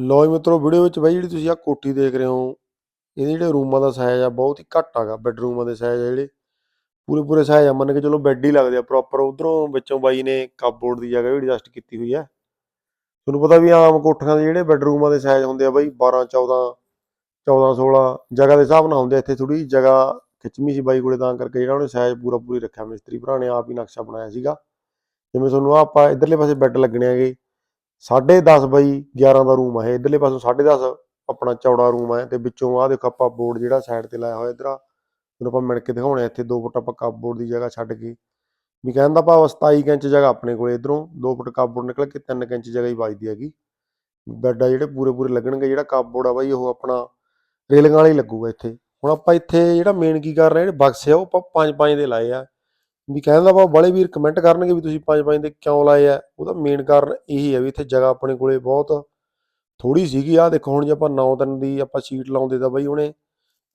ਲਓ ਜੀ ਮਿੱਤਰੋ ਵੀਡੀਓ ਵਿੱਚ ਬਾਈ ਜਿਹੜੀ ਤੁਸੀਂ ਆ ਕੋਠੀ ਦੇਖ ਰਹੇ ਹੋ, ਇਹਦੇ ਜਿਹੜੇ ਰੂਮਾਂ ਦਾ ਸਾਈਜ਼ ਆ, ਬਹੁਤ ਹੀ ਘੱਟ ਹੈਗਾ ਬੈੱਡਰੂਮਾਂ ਦੇ ਸਾਈਜ਼ ਆ ਜਿਹੜੇ। ਪੂਰੇ ਪੂਰੇ ਸਾਈਜ਼ ਆ, ਮੰਨ ਕੇ ਚਲੋ ਬੈੱਡ ਹੀ ਲੱਗਦੇ ਆ ਪ੍ਰੋਪਰ ਉਧਰੋਂ ਵਿੱਚੋਂ ਬਾਈ ਨੇ ਕਪਬੋਰਡ ਦੀ ਜਗ੍ਹਾ ਵੀ ਐਡਜਸਟ ਕੀਤੀ ਹੋਈ ਆ। ਤੁਹਾਨੂੰ ਪਤਾ ਵੀ ਆਮ ਕੋਠੀਆਂ ਦੇ ਜਿਹੜੇ ਬੈੱਡਰੂਮਾਂ ਦੇ ਸਾਈਜ਼ ਹੁੰਦੇ ਆ ਬਾਈ 12 14 14 16 ਜਗ੍ਹਾ ਦੇ ਹਿਸਾਬ ਨਾਲ ਹੁੰਦੇ ਆ, ਇੱਥੇ ਥੋੜੀ ਜਗ੍ਹਾ ਖਿੱਚਮੀ ਸੀ ਬਾਈ ਕੋਲੇ, ਤਾਂ ਕਰਕੇ ਜਿਹੜਾ ਉਹਨੇ ਸਾਈਜ਼ ਪੂਰਾ ਪੂਰੀ ਰੱਖਿਆ। ਮਿਸਤਰੀ ਭਰਾ ਨੇ ਆਪ ਹੀ ਨਕਸ਼ਾ ਬਣਾਇਆ ਸੀਗਾ। ਜਿਵੇਂ ਤੁਹਾਨੂੰ ਆਹ ਆਪਾਂ ਇਧਰਲੇ ਪਾਸੇ ਬੈੱਡ ਲੱਗਣੇ ਹੈਗੇ 10.5 ਬਾਈ 11 ਦਾ ਰੂਮ ਹੈ ਇਹ। ਇਧਰਲੇ ਪਾਸੋਂ 10.5 ਆਪਣਾ ਚੌੜਾ ਰੂਮ ਹੈ ਤੇ ਵਿੱਚੋਂ ਆਹ ਦੇਖੋ ਆਪਾਂ ਬੋਰਡ ਜਿਹੜਾ ਸਾਈਡ ਤੇ ਲਾਇਆ ਹੋਇਆ ਇਧਰ ਤੁਹਾਨੂੰ ਆਪਾਂ ਮਿਣ ਕੇ ਦਿਖਾਉਣੇ ਆ। ਇੱਥੇ 2 ਫੁੱਟ ਆਪਾਂ ਕੱਪ ਬੋਰਡ ਦੀ ਜਗ੍ਹਾ ਛੱਡ ਕੇ। ਵੀ ਕਹਿਣ ਦਾ ਭਾਵ 27 ਕੁ ਇੰਚ ਜਗ੍ਹਾ ਆਪਣੇ ਕੋਲੇ ਇਧਰੋਂ। 2 ਫੁੱਟ ਕੱਪ ਬੋਰਡ ਨਿਕਲ ਕੇ 3 ਕੁ ਇੰਚ ਜਗ੍ਹਾ ਹੀ ਬਚਦੀ ਹੈਗੀ। ਬੈੱਡ ਆ ਜਿਹੜੇ ਪੂਰੇ ਪੂਰੇ ਲੱਗਣਗੇ। ਜਿਹੜਾ ਕੱਪ ਬੋਰਡ ਆ ਬਾਈ ਉਹ ਆਪਣਾ ਰੇਲਿੰਗ ਵਾਲਾ ਹੀ ਲੱਗੂਗਾ ਇੱਥੇ। ਹੁਣ ਆਪਾਂ ਇੱਥੇ ਜਿਹੜਾ ਮੇਨ ਕੀ ਕਰ ਰਹੇ ਜਿਹੜੇ ਬਕਸੇ ਆ, ਉਹ ਆਪਾਂ ਪੰਜ ਪੰਜ ਦੇ ਲਾਏ ਆ। ਵੀ ਕਹਿਣ ਦਾ ਭਾਵ ਬੜੇ ਵੀਰ ਕਮੈਂਟ ਕਰਨਗੇ ਵੀ ਤੁਸੀਂ ਪੰਜ ਪੰਜ ਦੇ ਕਿਉਂ ਲਾਏ ਆ। ਉਹਦਾ ਮੇਨ ਕਾਰਨ ਇਹੀ ਹੈ ਵੀ ਇੱਥੇ ਜਗ੍ਹਾ ਆਪਣੇ ਕੋਲੇ ਬਹੁਤ ਥੋੜੀ ਸੀਗੀ। ਆ ਦੇਖੋ, ਹੁਣ ਜੇ ਆਪਾਂ 9 ਦਿਨ ਦੀ ਆਪਾਂ ਸ਼ੀਟ ਲਾਉਂਦੇ ਤਾਂ ਬਈ ਉਹਨੇ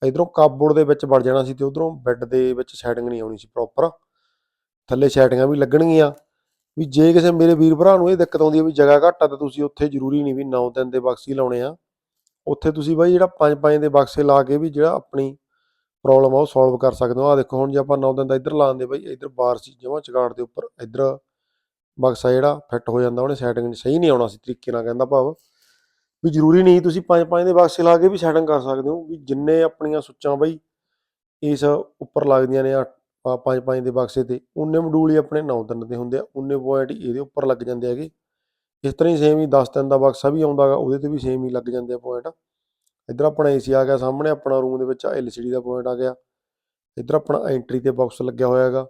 ਇਧਰੋਂ ਕਪਬੋਰਡ ਦੇ ਵਿੱਚ ਵੜ ਜਾਣਾ ਸੀ ਤੇ ਉਧਰੋਂ ਬੈੱਡ ਦੇ ਵਿੱਚ ਸੈਟਿੰਗ ਨਹੀਂ ਆਉਣੀ ਸੀ ਪ੍ਰੋਪਰ ਥੱਲੇ ਸੈਟਿੰਗਾਂ ਵੀ ਲੱਗਣਗੀਆਂ। ਵੀ ਜੇ ਕਿਸੇ ਮੇਰੇ ਵੀਰ ਭਰਾ ਨੂੰ ਇਹ ਦਿੱਕਤ ਆਉਂਦੀ ਹੈ ਵੀ ਜਗ੍ਹਾ ਘੱਟ ਆ ਤਾਂ ਤੁਸੀਂ ਉੱਥੇ ਜ਼ਰੂਰੀ ਨਹੀਂ ਵੀ 9 ਦਿਨ ਦੇ ਬਕਸੇ ਹੀ ਲਾਉਣੇ ਆ। ਉੱਥੇ ਤੁਸੀਂ ਬਾਈ ਜਿਹੜਾ ਪੰਜ ਪੰਜ ਦੇ ਬਕਸੇ ਲਾ ਕੇ ਵੀ ਜਿਹੜਾ ਆਪਣੀ ਪ੍ਰੋਬਲਮ ਆ, ਉਹ ਸੋਲਵ ਕਰ ਸਕਦੇ ਹੋ। ਆ ਦੇਖੋ, ਹੁਣ ਜੇ ਆਪਾਂ 9 ਦਿਨ ਦਾ ਇੱਧਰ ਲਾਉਂਦੇ ਬਾਈ, ਇੱਧਰ ਬਾਰ ਸੀ, ਜਮਾਂ ਚਗਾੜ ਦੇ ਉੱਪਰ, ਇੱਧਰ ਬਕਸਾ ਜਿਹੜਾ ਫਿੱਟ ਹੋ ਜਾਂਦਾ, ਉਹਨੇ ਸੈਟਿੰਗ ਸਹੀ ਨਹੀਂ ਆਉਣਾ ਸੀ, ਤਰੀਕੇ ਨਾਲ ਕਹਿੰਦਾ ਭਾਵ। ਵੀ ਜ਼ਰੂਰੀ ਨਹੀਂ ਤੁਸੀਂ ਪੰਜ ਪੰਜ ਦੇ ਬਕਸੇ ਲਾ ਕੇ ਵੀ ਸੈਟਿੰਗ ਕਰ ਸਕਦੇ ਹੋ, ਵੀ ਜਿੰਨੇ ਆਪਣੀਆਂ ਸੁੱਚਾਂ ਬਾਈ ਇਸ ਉੱਪਰ ਲੱਗਦੀਆਂ ਨੇ ਆ ਪੰਜ ਪੰਜ ਦੇ ਬਕਸੇ ਤੇ ਉਨੇ ਮਡੂਲ ਹੀ ਆਪਣੇ 9 ਦਿਨ ਦੇ ਹੁੰਦੇ ਆ ਉਨੇ ਪੁਆਇੰਟ ਇਹਦੇ ਉੱਪਰ ਲੱਗ ਜਾਂਦੇ ਹੈਗੇ। ਇਸ ਤਰ੍ਹਾਂ ਹੀ ਸੇਮ ਹੀ 10 ਦਿਨ ਦਾ ਬਕਸਾ ਵੀ ਆਉਂਦਾਗਾ ਉਹਦੇ ਤੇ ਵੀ ਸੇਮ ਹੀ ਲੱਗ ਜਾਂਦੇ ਆ ਪੁਆਇੰਟ ਇੱਧਰ ਆਪਣਾ ਏਸੀ ਆ ਗਿਆ ਸਾਹਮਣੇ, ਆਪਣਾ ਰੂਮ ਦੇ ਵਿੱਚ ਐਲਸੀਡੀ ਦਾ ਪੁਆਇੰਟ ਆ ਗਿਆ। ਇੱਧਰ ਆਪਣਾ ਐਂਟਰੀ ਤੇ ਬਾਕਸ ਲੱਗਿਆ ਹੋਇਆ ਹੈਗਾ।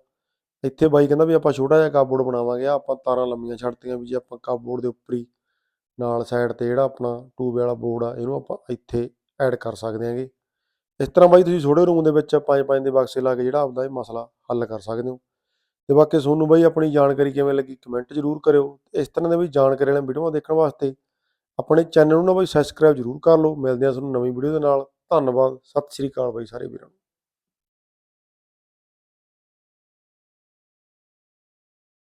ਇੱਥੇ ਬਾਈ ਕਹਿੰਦਾ ਵੀ ਆਪਾਂ ਛੋਟਾ ਜਿਹਾ ਕਾਬੋਰਡ ਬਣਾਵਾਂਗੇ, ਆਪਾਂ ਤਾਰਾਂ ਲੰਮੀਆਂ ਛੱਡਤੀਆਂ ਵੀ ਜੇ ਆਪਾਂ ਕਾਬੋਰਡ ਦੇ ਉੱਪਰ ਹੀ ਨਾਲ ਸਾਈਡ ਤੇ ਜਿਹੜਾ ਆਪਣਾ ਟੂਬ ਵਾਲਾ ਬੋਰਡ ਆ, ਇਹਨੂੰ ਆਪਾਂ ਇੱਥੇ ਐਡ ਕਰ ਸਕਦੇ ਹਾਂਗੇ। ਇਸ ਤਰ੍ਹਾਂ ਬਾਈ ਤੁਸੀਂ ਛੋਟੇ ਰੂਮ ਦੇ ਵਿੱਚ ਪੰਜ ਪੰਜ ਦੇ ਬਾਕਸੇ ਲਾ ਕੇ ਜਿਹੜਾ ਆਪਦਾ ਇਹ ਮਸਲਾ ਹੱਲ ਕਰ ਸਕਦੇ ਹੋ। ਤੇ ਬਾਕੀ ਤੁਹਾਨੂੰ ਬਾਈ ਆਪਣੀ ਜਾਣਕਾਰੀ ਕਿਵੇਂ ਲੱਗੀ ਕਮੈਂਟ ਜ਼ਰੂਰ ਕਰਿਓ। ਇਸ ਤਰ੍ਹਾਂ ਦੇ ਵੀ ਜਾਣਕਾਰੀ ਵਾਲੀਆਂ ਵੀਡੀਓਆਂ ਦੇਖਣ ਵਾਸਤੇ ਆਪਣੇ ਚੈਨਲ ਨੂੰ ਨਾ ਬਾਈ ਸਬਸਕ੍ਰਾਈਬ ਜ਼ਰੂਰ ਕਰ ਲਓ। ਮਿਲਦੇ ਹਾਂ ਤੁਹਾਨੂੰ ਨਵੀਂ ਵੀਡੀਓ ਦੇ ਨਾਲ। ਧੰਨਵਾਦ। ਸਤਿ ਸ਼੍ਰੀ ਅਕਾਲ ਬਾਈ ਸਾਰੇ ਵੀਰਾਂ ਨੂੰ।